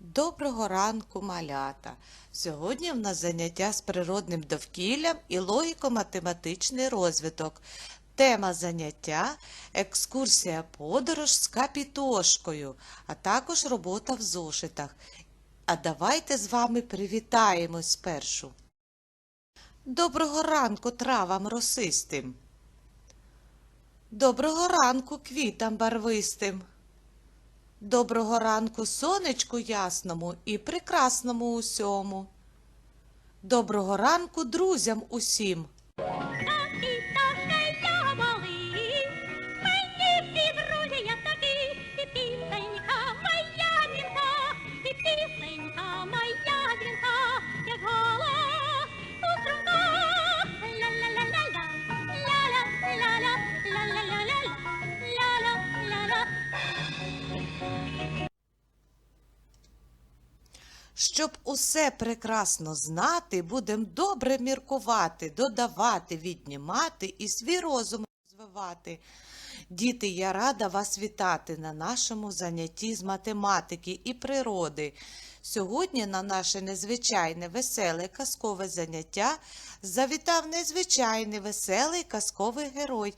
Доброго ранку, малята! Сьогодні в нас заняття з природним довкіллям і логіко-математичний розвиток. Тема заняття екскурсія подорож з капітошкою, а також робота в зошитах. А давайте з вами привітаємось спершу. Доброго ранку травам росистим. Доброго ранку квітам барвистим. Доброго ранку сонечку ясному і прекрасному усьому. Доброго ранку друзям усім. Щоб усе прекрасно знати, будем добре міркувати, додавати, віднімати і свій розум розвивати. Діти, я рада вас вітати на нашому занятті з математики і природи. Сьогодні на наше незвичайне веселе казкове заняття завітав незвичайний веселий казковий герой.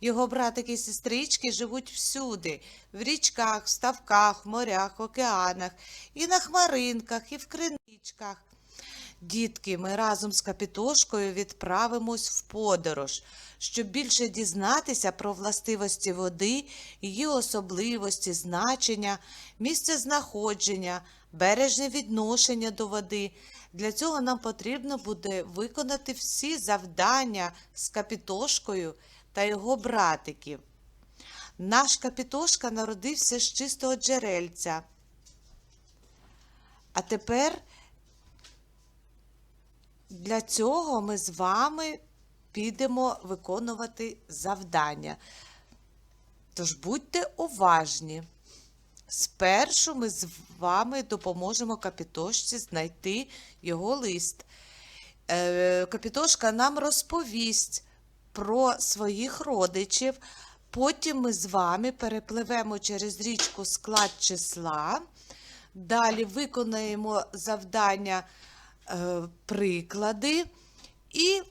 Його братики і сестрички живуть всюди, в річках, в ставках, морях, океанах, і на хмаринках, і в криничках. Дітки, ми разом з Капітошкою відправимось в подорож, щоб більше дізнатися про властивості води, її особливості, значення, місце знаходження, бережне відношення до води. Для цього нам потрібно буде виконати всі завдання з Капітошкою та його братиків. Наш Капітошка народився з чистого джерельця. А тепер для цього ми з вами підемо виконувати завдання. Тож будьте уважні. Спершу ми з вами допоможемо Капітошці знайти його лист. Е, Капітошка нам розповість про своїх родичів. Потім ми з вами перепливемо через річку склад числа. Далі виконаємо завдання приклади і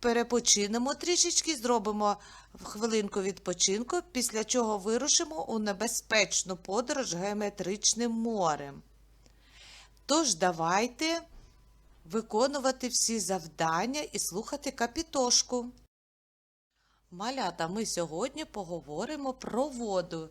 перепочинемо трішечки, зробимо хвилинку відпочинку, після чого вирушимо у небезпечну подорож геометричним морем. Тож давайте виконувати всі завдання і слухати капітошку. Малята, ми сьогодні поговоримо про воду.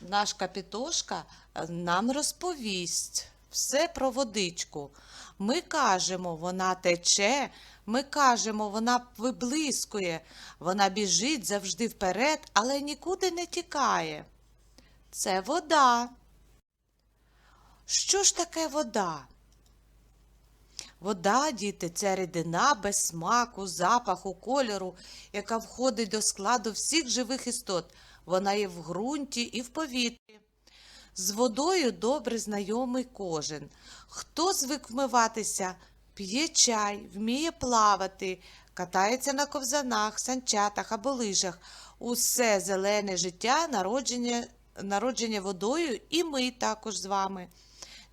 Наш капітошка е, нам розповість все про водичку. Ми кажемо, вона тече, ми кажемо, вона виблискує, вона біжить завжди вперед, але нікуди не тікає. Це вода. Що ж таке вода? Вода, діти, це рідина без смаку, запаху, кольору, яка входить до складу всіх живих істот. Вона є в ґрунті і в повітрі. З водою добре знайомий кожен. Хто звик вмиватися, п'є чай, вміє плавати, катається на ковзанах, санчатах або лижах. Усе зелене життя, народження, народження водою, і ми також з вами.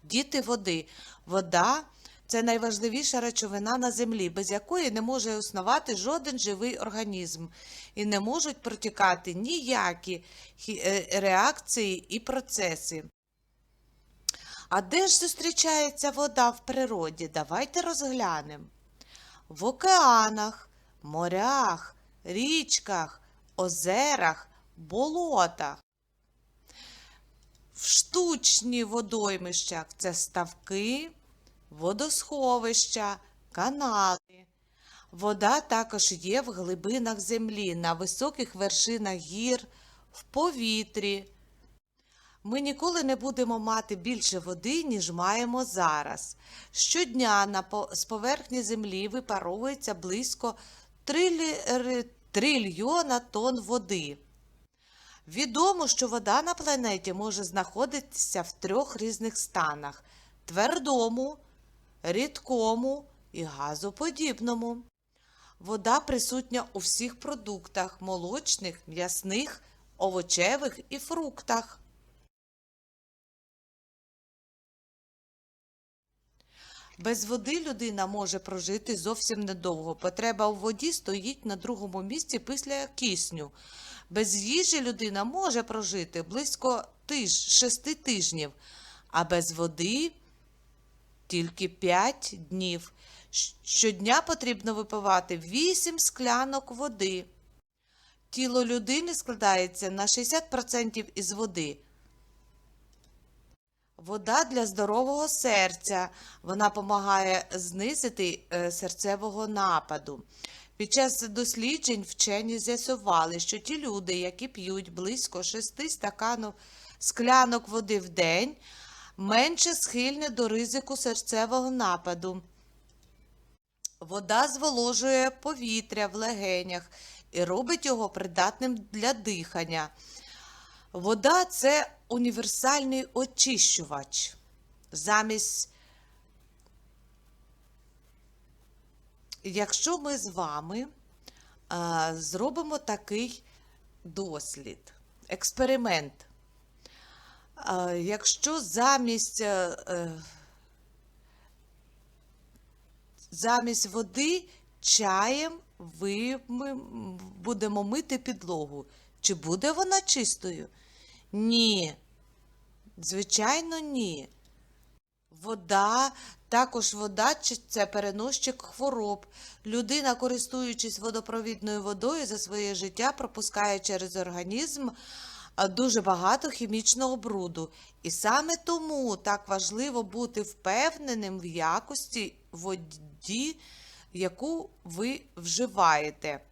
Діти води. Вода це найважливіша речовина на землі, без якої не може існувати жоден живий організм і не можуть протікати ніякі е, реакції і процеси. А де ж зустрічається вода в природі? Давайте розглянемо. В океанах, морях, річках, озерах, болотах. В штучні водоймищах це ставки, водосховища, канали. Вода також є в глибинах землі, на високих вершинах гір, в повітрі. Ми ніколи не будемо мати більше води, ніж маємо зараз. Щодня на по- з поверхні землі випаровується близько трилі- трильйона тонн води. Відомо, що вода на планеті може знаходитися в трьох різних станах: твердому, рідкому і газоподібному. Вода присутня у всіх продуктах молочних, м'ясних, овочевих і фруктах. Без води людина може прожити зовсім недовго. Потреба у воді стоїть на другому місці після кисню. Без їжі людина може прожити близько тиж, шести тижнів, а без води тільки 5 днів. Щодня потрібно випивати 8 склянок води. Тіло людини складається на 60% із води. Вода для здорового серця. Вона допомагає знизити е, серцевого нападу. Під час досліджень вчені з'ясували, що ті люди, які п'ють близько 6 стаканів склянок води в день, менше схильні до ризику серцевого нападу. Вода зволожує повітря в легенях і робить його придатним для дихання. Вода це універсальний очищувач. Замість, якщо ми з вами а, зробимо такий дослід, експеримент. Якщо замість, е, е, замість води чаєм ви, ми будемо мити підлогу, чи буде вона чистою? Ні. Звичайно, ні. Вода, також вода це переносчик хвороб. Людина, користуючись водопровідною водою за своє життя, пропускає через організм дуже багато хімічного бруду. І саме тому так важливо бути впевненим в якості воді, яку ви вживаєте.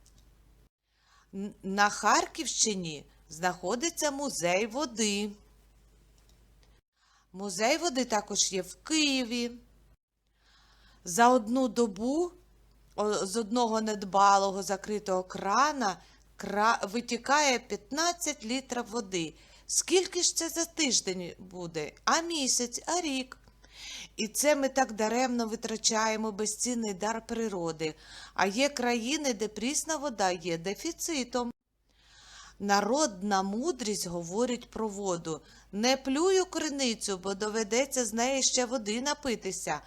На Харківщині знаходиться музей води. Музей води також є в Києві. За одну добу з одного недбалого закритого крана кра... витікає 15 літрів води. Скільки ж це за тиждень буде? А місяць, а рік? І це ми так даремно витрачаємо безцінний дар природи. А є країни, де прісна вода є дефіцитом. Народна мудрість говорить про воду. Не плюю криницю, бо доведеться з неї ще води напитися.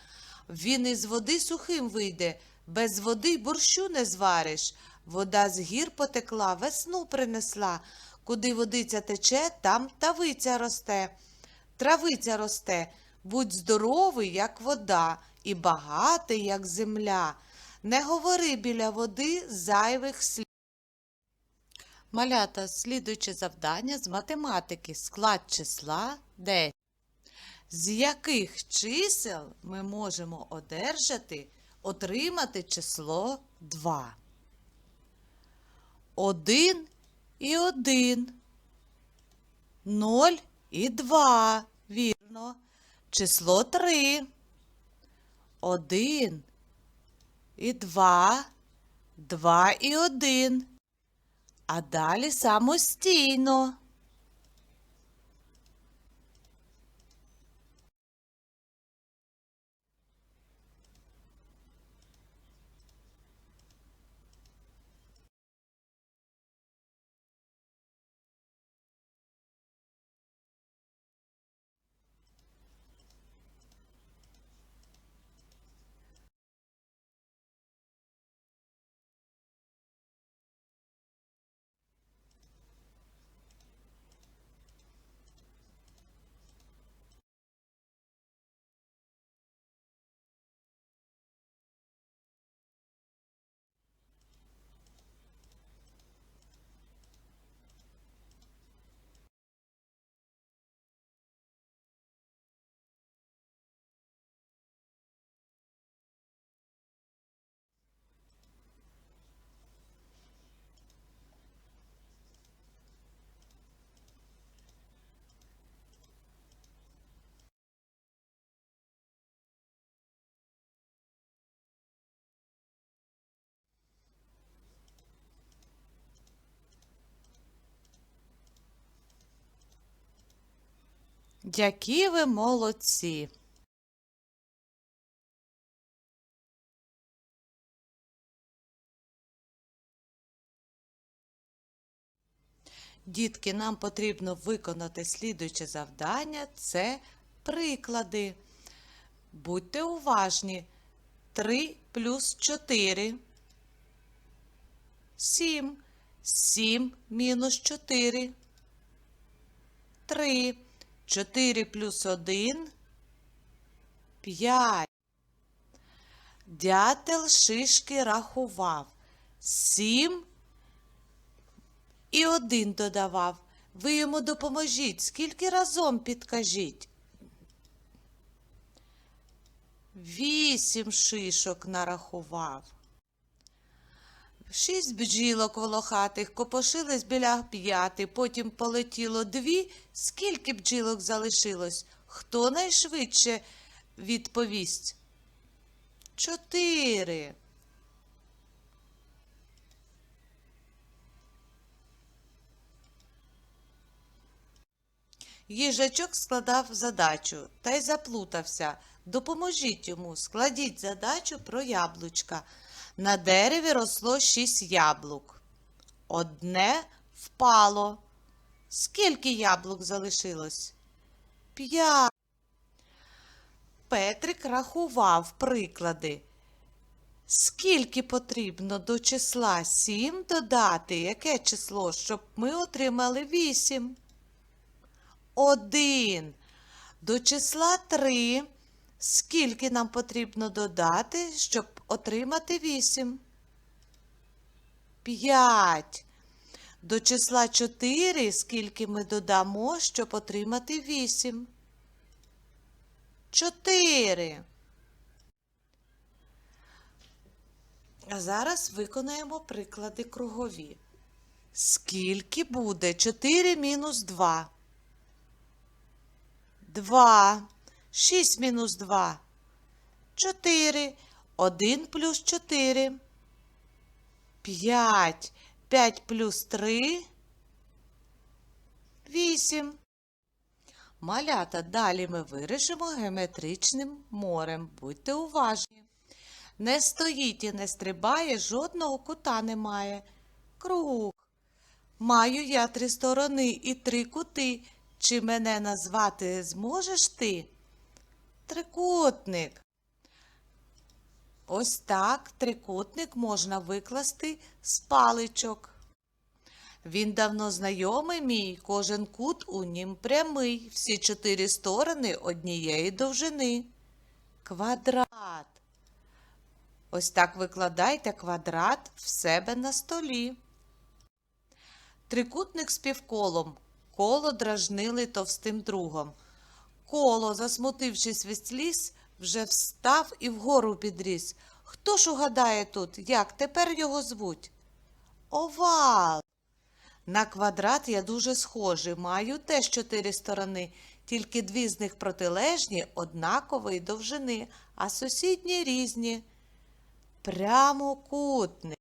Він із води сухим вийде, без води борщу не звариш. Вода з гір потекла, весну принесла. Куди водиця тече, там тавиця росте. Травиця росте, будь здоровий, як вода, і багатий, як земля. Не говори біля води зайвих слів. Малята, слідуюче завдання з математики. Склад числа 10. З яких чисел ми можемо одержати, отримати число 2? 1 і 1. 0 і два. Вірно. Число 3. 1 і 2. 2 і один. А далі самостійно. Які ви молодці! Дітки, нам потрібно виконати слідуюче завдання це приклади. Будьте уважні. 3 плюс 4. 7. 7 мінус 4. 3. 4 плюс 1. 5. Дятел шишки рахував. 7 і 1 додавав. Ви йому допоможіть. Скільки разом підкажіть? Вісім шишок нарахував. Шість бджілок волохатих копошились біля п'яти, потім полетіло дві. Скільки бджілок залишилось? Хто найшвидше відповість? Чотири. Їжачок складав задачу та й заплутався. Допоможіть йому, складіть задачу про яблучка. На дереві росло шість яблук. Одне впало. Скільки яблук залишилось? П'ять. Петрик рахував приклади. Скільки потрібно до числа сім додати? Яке число, щоб ми отримали вісім? Один. До числа 3. Скільки нам потрібно додати, щоб отримати 8? 5. До числа 4. Скільки ми додамо, щоб отримати 8? 4. А зараз виконаємо приклади кругові. Скільки буде 4 мінус 2? 2. 6 мінус 2. 4. 1 плюс 4. 5. 5 плюс 3. 8. Малята, далі ми вирішимо геометричним морем. Будьте уважні. Не стоїть і не стрибає, жодного кута немає. Круг. Маю я три сторони і три кути. Чи мене назвати зможеш ти? Трикутник. Ось так трикутник можна викласти з паличок. Він давно знайомий мій, кожен кут у нім прямий, всі чотири сторони однієї довжини. Квадрат. Ось так викладайте квадрат в себе на столі. Трикутник з півколом. Коло дражнили товстим другом. Коло, засмутившись від сліз, вже встав і вгору підріс. Хто ж угадає тут, як тепер його звуть? Овал. На квадрат я дуже схожий, маю теж чотири сторони, тільки дві з них протилежні, однакової довжини, а сусідні різні. Прямокутник.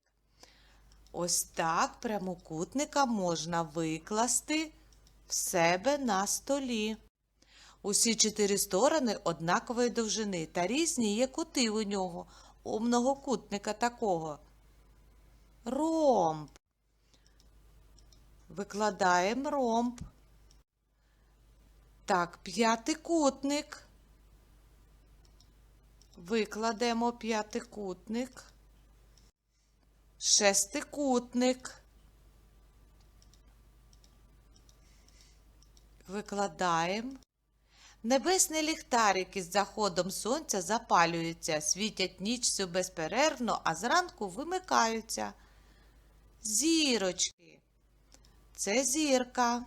Ось так прямокутника можна викласти в себе на столі. Усі чотири сторони однакової довжини та різні є кути у нього, у многокутника такого. Ромб. Викладаємо ромб. Так, п'ятикутник. Викладемо п'ятикутник. Шестикутник. Викладаємо. Небесні ліхтарики з заходом сонця запалюються, світять нічцю безперервно, а зранку вимикаються. Зірочки. Це зірка.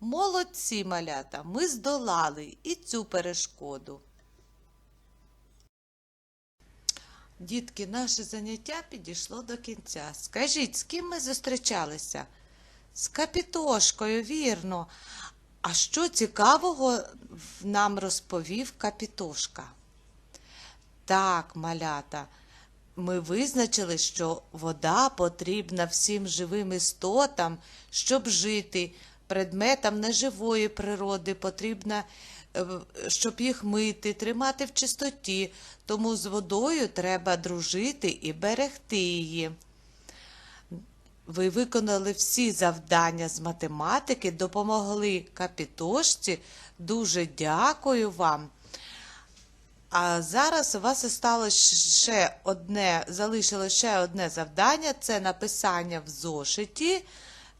Молодці малята, ми здолали і цю перешкоду. Дітки, наше заняття підійшло до кінця. Скажіть, з ким ми зустрічалися? З капітошкою, вірно. А що цікавого нам розповів капітошка? Так, малята, ми визначили, що вода потрібна всім живим істотам, щоб жити. Предметам неживої природи потрібна, щоб їх мити, тримати в чистоті. Тому з водою треба дружити і берегти її. Ви виконали всі завдання з математики, допомогли капітошці. Дуже дякую вам. А зараз у вас ще одне, залишилось ще одне завдання це написання в зошиті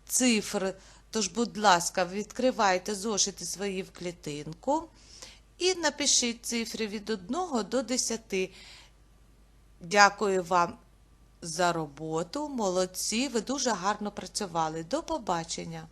цифр. Тож, будь ласка, відкривайте зошити свої в клітинку і напишіть цифри від 1 до 10. Дякую вам за роботу. Молодці, ви дуже гарно працювали. До побачення!